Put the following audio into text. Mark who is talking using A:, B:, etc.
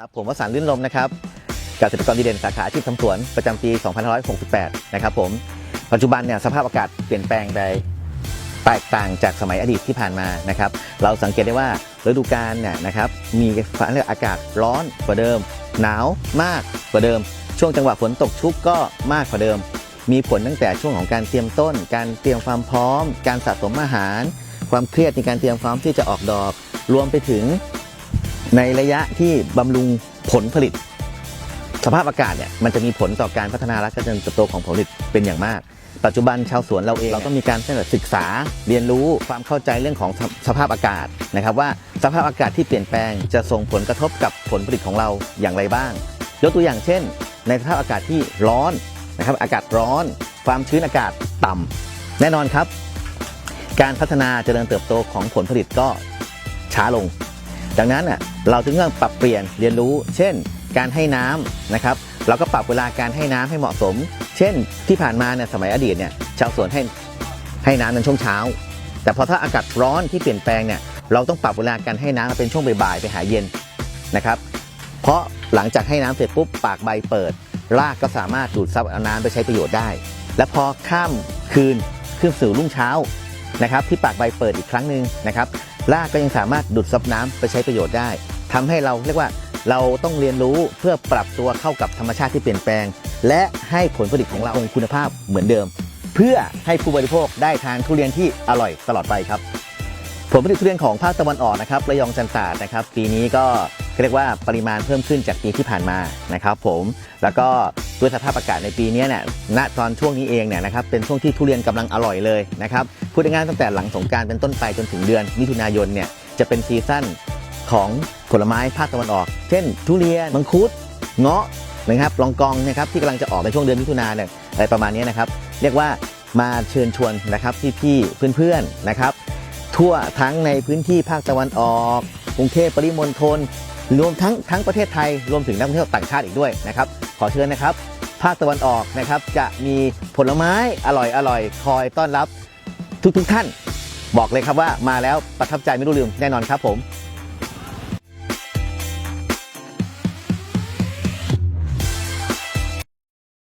A: ครับผมวสันต์ลื่นลมนะครับเกษตรกรดีเด่นสาขาอาชีพทำสวนประจำปี2568 นะครับผมปัจจุบันเนี่ยสภาพอากาศเปลี่ยนแปลงไปแตกต่างจากสมัยอดีตที่ผ่านมานะครับ เราสังเกตได้ว่าฤดูกาลเนี่ยนะครับมีความเรียกอากาศร้อนกว่าเดิม หนาวมากกว่าเดิม ช่วงจังหวะฝนตกชุกก็มากกว่าเดิม มีผลตั้งแต่ช่วงของการเตรียมต้น การเตรียมความพร้อม การสะสมอาหาร ความเครียดในการเตรียมพร้อมที่จะออกดอก รวมไปถึง ในระยะที่บำรุงผลผลิต สภาพอากาศเนี่ยมันจะมีผลต่อการพัฒนาและการเจริญเติบโตของผลผลิตเป็นอย่างมาก ปัจจุบันชาวสวนเราเองเราต้องมีการศึกษาเรียนรู้ความเข้าใจเรื่องของสสภาพอากาศนะครับ ว่าสภาพอากาศที่เปลี่ยนแปลงจะส่งผลกระทบกับผลผลิตของเราอย่างไรบ้าง ยกตัวอย่างเช่น ในสภาพอากาศที่ร้อนนะครับอากาศร้อน ความชื้นอากาศต่ำแน่นอนครับ การพัฒนาเจริญเติบโตของผลผลิตก็ช้าลง ดังนั้นเราจึงต้องปรับเปลี่ยนเรียนรู้ เช่น การให้น้ำนะครับเราก็ปรับเวลาการให้น้ำให้เหมาะสม เช่น ที่ผ่านมาเนี่ยสมัยอดีตเนี่ยชาวสวนให้ให้น้ำในช่วงเช้า แต่พอถ้าอากาศร้อนที่เปลี่ยนแปลงเนี่ยเราต้องปรับเวลาการให้น้ำเป็นช่วงบ่ายๆไปหาเย็นนะครับ เพราะหลังจากให้น้ำเสร็จปุ๊บปากใบเปิด รากก็สามารถดูดซับเอาน้ำไปใช้ประโยชน์ได้ และพอข้ามคืนขึ้นสู่รุ่งเช้า นะครับที่ปากใบเปิดอีกครั้งหนึ่งนะครับรากก็ยังสามารถดูดซับน้ำไปใช้ประโยชน์ได้ทำให้เราเรียกว่าเราต้องเรียนรู้เพื่อปรับตัวเข้ากับธรรมชาติที่เปลี่ยนแปลง และให้ผลผลิตของเราคงคุณภาพเหมือนเดิม เพื่อให้ผู้บริโภคได้ทานทุเรียนที่อร่อยตลอดไปครับผลผลิตทุเรียนของภาคตะวันออกนะครับระยองจันทราดนะครับ ปีนี้ก็ เรียกว่าปริมาณเพิ่มขึ้นจากปีที่ผ่านมานะครับผมแล้วก็ด้วยสภาพอากาศในปีนี้เนี่ยณตอนช่วงนี้เองเนี่ยนะครับเป็นช่วงที่ทุเรียนกำลังอร่อยเลยนะครับพูดง่ายๆตั้งแต่หลังสงการเป็นต้นไปจนถึงเดือนมิถุนายนเนี่ยจะเป็นซีซั่นของผลไม้ภาคตะวันออก เช่น ทุเรียนมังคุดเงาะนะครับลองกองนะครับที่กำลังจะออกในช่วงเดือนมิถุนายนเนี่ยอะไรประมาณนี้นะครับเรียกว่ามาเชิญชวนนะครับพี่ๆเพื่อนๆนะครับ ทั่วทั้งในพื้นที่ภาคตะวันออก กรุงเทพปริมณฑล รวมทั้งทั้งประเทศไทยรวมถึงนักท่องเที่ยวต่างชาติอีกด้วยนะครับขอเชิญนะครับ ภาคตะวันออกนะครับจะมีผลไม้อร่อยอร่อยคอยต้อนรับทุกทุกท่าน บอกเลยครับว่ามาแล้วประทับใจไม่รู้ลืมแน่นอนครับผม